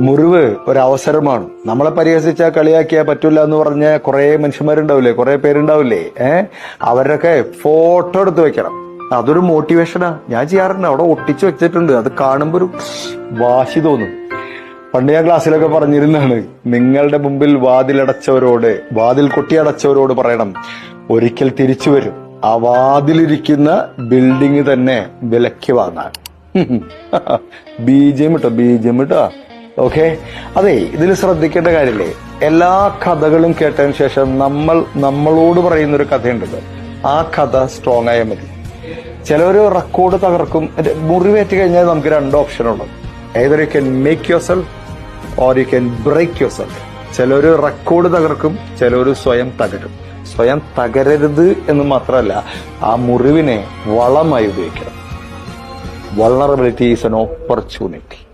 മുറിവ് ഒരവസരമാണ്. നമ്മളെ പരിഹസിച്ചാൽ കളിയാക്കിയാൽ പറ്റില്ല എന്ന് പറഞ്ഞ കുറെ മനുഷ്യന്മാരുണ്ടാവില്ലേ? കുറെ പേരുണ്ടാവില്ലേ? ഏഹ് അവരൊക്കെ ഫോട്ടോ എടുത്ത് വെക്കണം. അതൊരു മോട്ടിവേഷനാ. ഞാൻ ചെയ്യാറുണ്ട്. അവിടെ ഒട്ടിച്ചു വെച്ചിട്ടുണ്ട്. അത് കാണുമ്പോ ഒരു വാശി തോന്നും. പണ്ട് ഞാൻ ക്ലാസ്സിലൊക്കെ പറഞ്ഞിരുന്നാണ് നിങ്ങളുടെ മുമ്പിൽ വാതിലടച്ചവരോട് വാതിൽ കൊട്ടി അടച്ചവരോട് പറയണം ഒരിക്കൽ തിരിച്ചു വരും. ആ വാതിലിരിക്കുന്ന ബിൽഡിംഗ് തന്നെ വിലക്ക് വാങ്ങാൻ. ബീജം ഇട്ടോ? ബീജം ഇട്ടോ? ഓക്കെ? അതെ ഇതിൽ ശ്രദ്ധിക്കേണ്ട കാര്യമില്ലേ? എല്ലാ കഥകളും കേട്ടതിന് ശേഷം നമ്മൾ നമ്മളോട് പറയുന്ന ഒരു കഥയുണ്ടല്ലോ. ആ കഥ സ്ട്രോങ് ആയാൽ മതി. ചിലവർ റെക്കോർഡ് തകർക്കും. മുറിവേറ്റ് കഴിഞ്ഞാൽ നമുക്ക് രണ്ട് ഓപ്ഷൻ ഉണ്ട് ഏതൊരു you can make yourself or you can break yourself ചിലവർ റെക്കോർഡ് തകർക്കും ചിലവർ സ്വയം തകരും. സ്വയം തകരരുത് എന്ന് മാത്രമല്ല ആ മുറിവിനെ വളമായി ഉപയോഗിക്കണം. Vulnerability is an opportunity